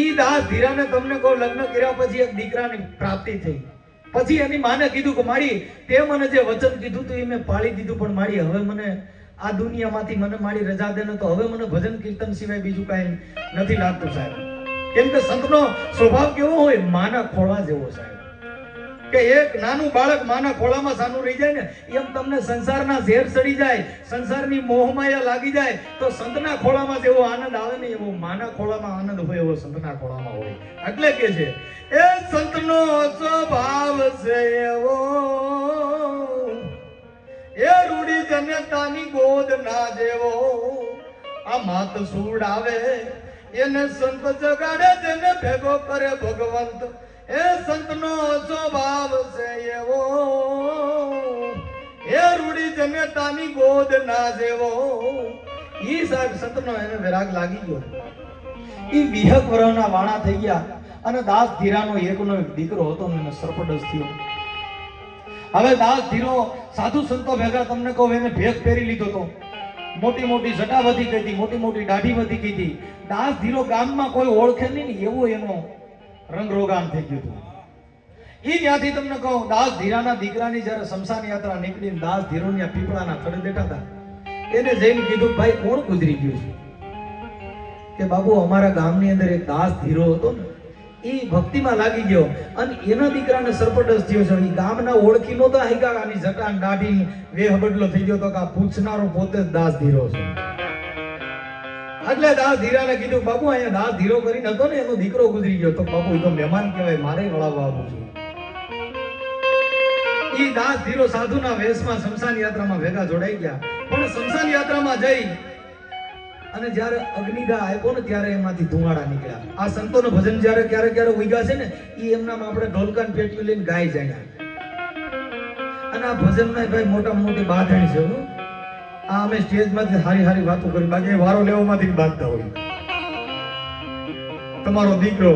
ઈ દાસ ધીરાને તમને કહો, લગ્ન કર્યા પછી એક દીકરાની પ્રાપ્તિ થઈ. પછી એની માને કીધું કે મારી, તે મને જે વચન કીધું તું એ મેં પાળી દીધું, પણ મારી હવે મને આ દુનિયામાંથી મને મારી રજા દે તો હવે મને ભજન કીર્તન સિવાય બીજું કાંઈ નથી લાગતું સાહેબ. કેમ કે સંતનો સ્વભાવ કેવો હોય, માના ખોળવા જેવો સાહેબ. કે એક નાનું બાળક માના ખોળામાં સાનું રહી જાય ને, એમ તમને સંસારના ઝેર સડી જાય, સંસારની મોહમાયા લાગી જાય, તો સંતના ખોળામાં જેવો આનંદ આવે ને, એવો માના ખોળામાં આનંદ હોય, એવો સંતના ખોળામાં હોય. એટલે કે છે, એ સંતનો સ્વભાવ છે એવો. એ રૂડી જનતાની ગોદ ના જેવો. આ માત સુડાવે એને સંત જગાડે, જેને ભેગો કરે ભગવંત. એ સંતનો સ્વભાવ છે એવો. એ રૂડી જનતાની ગોદ ના જેવો. ઈ સાહેબ સંતનો એને વિરાગ લાગી ગયો. ઈ વિહક વરના વાણા થઈ ગયા અને દાસ ધીરાનો એકનો એક દીકરો હતો ને એને સરપડસ થયો. હવે દાસ ધીરો સાધુ સંતો ભેગા તમને કહું એને ભેગ પહેરી લીધો તો. મોટી મોટી જટા વધી ગઈ હતી મોટી મોટી દાઢી વધી ગઈ હતી દાસ ધીરો ગામમાં કોઈ ઓળખે નહીં ને એવો એનો રંગ રોગાન થઈ ગયું હતું. એ ત્યાંથી તમને કહું, દાસ ધીરાના દીકરાની જ્યારે શમશાન યાત્રા નીકળીને દાસ ધીરોની પીપળાના થડે બેઠા હતા, એને જઈને કીધું, ભાઈ, કોણ ગુજરી ગયું છે? કે બાબુ, અમારા ગામની અંદર એક દાસ ધીરો હતો ને એ ભક્તિમાં લાગી ગયો અને એના દીકરાને સરપટસ થયો છે. એ ગામના ઓળખી નહોતા હાઈકા આની જટાન દાઢી વેહ બદલો થઈ ગયો તો કે આ પૂછનારો પોતે જ દાસ ધીરો છે. એટલે દાસ ધીરાને કીધું, બાપુ, અહીંયા દાસ ધીરો કરીને હતો ને, એનો દીકરો ગુજરી ગયો. તો બાપુ એ તો મહેમાન કહેવાય, મારે વળાવવા આવું છું. ઈ દાસ ધીરો સાધુના વેશમાં શમશાન યાત્રામાં ભેગા જોડાઈ ગયા. પણ શમશાન યાત્રામાં જઈ અને જ્યારે અગ્નિદા આપ્યો ને, ત્યારે એમાંથી ધુમાડા નીકળ્યા. આ સંતોનું ભજન જ્યારે ક્યારે ક્યારે ઉગ્યા છે ને એ એમનામાં આપણે ઢોલકાન પેટીઓ લઈને ગાય જાય અને આ ભજનમાં ભાઈ મોટા મોટી બાંધણી છે. આ અમે સ્ટેજમાંથી હારી હારી વાતો કરી. બાકી વારો લેવામાંથી બાંધતા હોય. તમારો દીકરો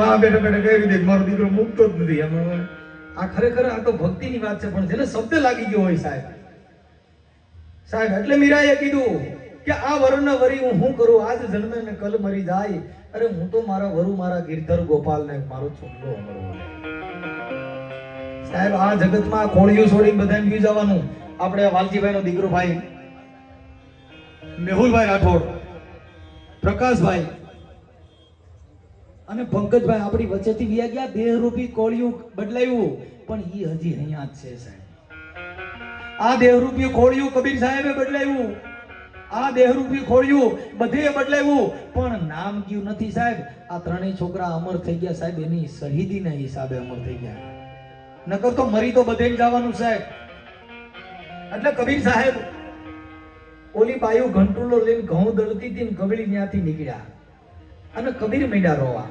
વાહ બેઠા બેઠા કહી દીધી મારો દીકરો મૂકતો જ નથી. આમ આ ખરેખર આ તો ભક્તિની વાત છે, પણ જેને શબ્દ લાગી ગયો હોય સાહેબ. સાહેબ, એટલે મીરાએ કીધું કે આ વરુણ વરી હું શું કરું? આજ જન્મે ને કલ મરી જાય. અરે હું તો મારા વરુ, મારા ગીરધર ગોપાલ ને મારો છોકરો અમરો સાહેબ, આ જગતમાં કોળિયું છોડીને બધાને વ્યુ જવાનું. આપણે વાલજીભાઈ નો દીકરો ભાઈ મેહુલભાઈ રાઠોડ, પ્રકાશભાઈ અને પંકજભાઈ આપણી વચ્ચેથી વ્યા ગયા બે રૂપી કોળિયું બદલાયું. પણ એ હજી અહીંયા જ છે સાહેબ. આ દેહરૂપી ખોડિયું કબીર સાહેબે બદલાયું. આ દેહરૂપી ખોળ્યું બધે બદલાવ્યું પણ નામ કયું નથી સાહેબ. આ ત્રણેય છોકરા અમર થઈ ગયા સાહેબ. એની શહીદીના હિસાબે અમર થઈ ગયા. નકર તો મરી તો બધે જવાનું સાહેબ. એટલે કબીર સાહેબ ઓલી બાયુ ઘંટુલો લઈને ઘઉં દળતી હતી કબીર ત્યાંથી નીકળ્યા. અને કબીર મીડા રોવા.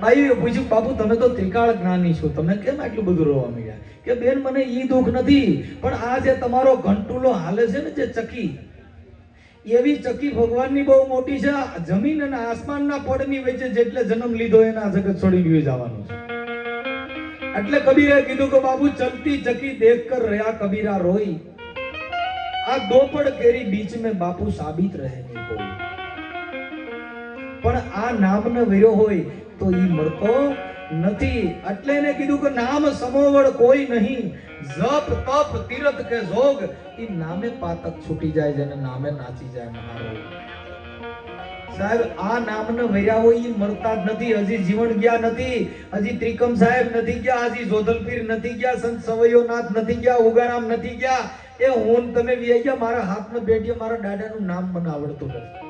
બાયુએ પૂછ્યું, બાપુ, તમે તો ત્રિકાળ જ્ઞાની છો. તમે કેમ આટલું બધું રોવા માંડ્યા કે, બેન, મને ઈ દુઃખ નથી, પણ આ જે તમારો ઘંટુલો હાલે છે ને જે ચકી, એવી ચકી ભગવાનની બહુ મોટી છે જમીન અને આસમાનના પડની વચ્ચે જેટલે જન્મ લીધો એના જગત છોડી ગયું જવાનું છે. એટલે કબીરે કીધું કે બાબુ ચલતી ચકી દેખ કર રહ્યા કબીરા રોઈ. આ દોપડ કેરી બીચ में સાબિત રહે નહીં કોઈ પણ આ નામને વર્યો હોય તો ઈ મળતો નથી. એટલે એને કીધું કે નામ સમોવડ કોઈ નહીં. જપ, તપ, તીરથ કે જોગ, ઈ નામે પાતક છૂટી જાય જેને નામે નાચી જાય મહારોગ સાહેબ, આ નામને વર્યા હોય ઈ મરતા જ નથી. હજી જીવન ગયા નથી. હજી ત્રિકમ સાહેબ નથી ગયા. હજી જોધલપીર નથી ગયા. સંત સવૈયોનાથ નથી ગયા. ઉગારામ નથી ગયા. એ હું તમે વી મારા હાથમાં બેઠીએ મારા દાદાનું નામ મને આવડતું નથી.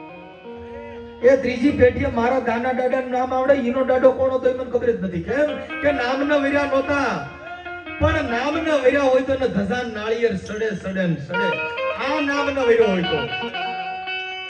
એ ત્રીજી પેઢીએ મારા દાના દાદાનું નામ આવડે એનો દાડો કોણ હતો એ મને ખબર જ નથી. કેમ? કે નામના વૈરા નહોતા. પણ નામના વર્યા હોય તો ધજા, નાળિયેર સડે સડે સડે. આ નામના વર્યો હોય તો.